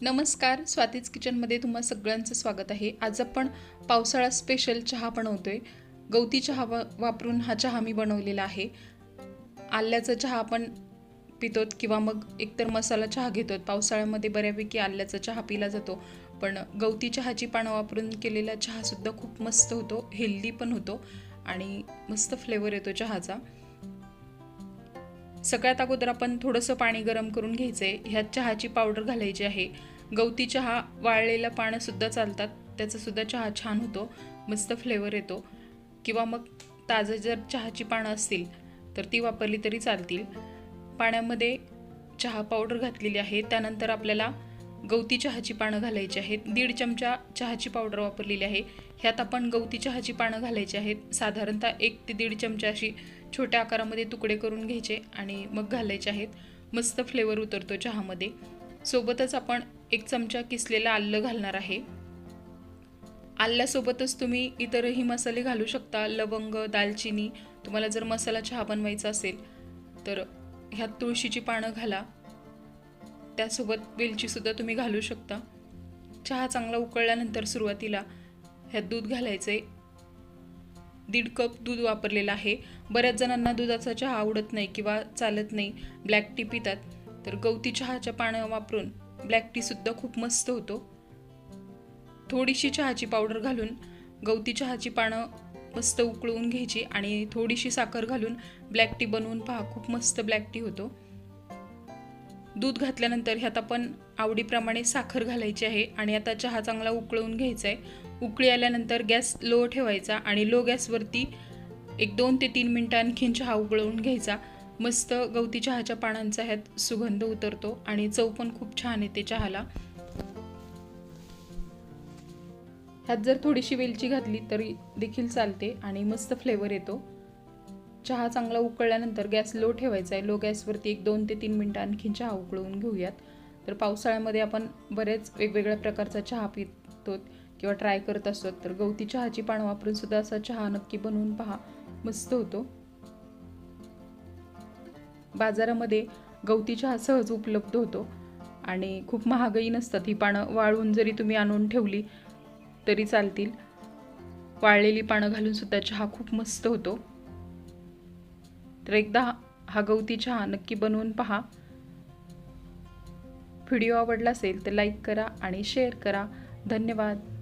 नमस्कार स्वातीच किचनमध्ये तुम्हा सगळ्यांचं स्वागत आहे. आज आपण पावसाळा स्पेशल चहा बनवतोय. गवती चहा वापरून हा चहा मी बनवलेला आहे. आल्याचा चहा आपण पितो किंवा मग एकतर मसाला चहा घेतो पावसाळ्यामध्ये बऱ्यापैकी आल्याचा चहा पिला जातो. पण गवती चहाची पानं वापरून केलेला चहासुद्धा खूप मस्त होतो. हेल्दी पण होतो आणि मस्त फ्लेवर येतो चहाचा. सगळ्यात अगोदर आपण थोडंसं पाणी गरम करून घ्यायचं आहे ह्यात चहाची पावडर घालायची आहे. गवती चहा वाळलेलं पाणंसुद्धा चालतात. त्याचासुद्धा चहा छान होतो. मस्त फ्लेवर येतो. किंवा मग ताजं जर चहाची पानं असतील तर ती वापरली तरी चालतील. पाण्यामध्ये चहा पावडर घातलेली आहे. त्यानंतर आपल्याला गवती चहाची पानं घालायची आहेत. दीड चमचा चहाची पावडर वापरलेली आहे. ह्यात आपण गवती चहाची पानं घालायची आहेत. साधारणतः एक ते दीड चमचा अशी छोट्या आकारामध्ये तुकडे करून घ्यायचे आणि मग घालायचे आहेत. मस्त फ्लेवर उतरतो चहामध्ये. सोबतच आपण एक चमचा किसलेला आलं घालणार आहे. आल्यासोबतच तुम्ही इतरही मसाले घालू शकता. लवंग दालचिनी तुम्हाला जर मसाला चहा बनवायचा असेल तर ह्यात तुळशीची पानं घाला. त्यासोबत वेलचीसुद्धा तुम्ही घालू शकता. चहा चांगला उकळल्यानंतर सुरुवातीला ह्यात दूध घालायचं आहे दीड कप दूध वापरलेलं आहे. बऱ्याच जणांना दुधाचा चहा आवडत नाही किंवा चालत नाही. ब्लॅक टी पितात. तर गवती चहाच्या पानं वापरून ब्लॅक टीसुद्धा खूप मस्त होतो. थोडीशी चहाची पावडर घालून गवती चहाची पानं मस्त उकळवून घ्यायची आणि थोडीशी साखर घालून ब्लॅक टी बनवून पहा खूप मस्त ब्लॅक टी होतो. दूध घातल्यानंतर ह्यात आपण आवडीप्रमाणे साखर घालायची आहे आणि आता चहा चांगला उकळवून घ्यायचा आहे उकळी आल्यानंतर गॅस लो ठेवायचा आणि लो गॅसवरती एक दोन ते तीन मिनटं आणखीन चहा उकळवून घ्यायचा. मस्त गवती चहाच्या पानांचा ह्यात सुगंध उतरतो आणि चव पण खूप छान येते चहाला. ह्यात जर थोडीशी वेलची घातली तरी देखील चालते आणि मस्त फ्लेवर येतो. चहा चांगला उकळल्यानंतर गॅस लो ठेवायचा आहे. लो गॅसवरती एक दोन ते तीन मिनटं आणखीन चहा उकळवून घेऊयात. तर पावसाळ्यामध्ये आपण बरेच वेगवेगळ्या प्रकारचा चहा पितो किंवा ट्राय करत असतो. तर गवती चहाची पानं वापरून सुद्धा असा चहा नक्की बनवून पहा. मस्त होतो. बाजारामध्ये गवती चहा सहज उपलब्ध होतो. आणि खूप महागही नसतात. ही पानं वाळून जरी तुम्ही आणून ठेवली तरी चालतील. वाळलेली पानं घालूनसुद्धा चहा खूप मस्त होतो. तर एकदा हा गवती चहा नक्की बनवून पहा. व्हिडिओ आवडला असेल तर लाईक करा आणि शेअर करा. धन्यवाद.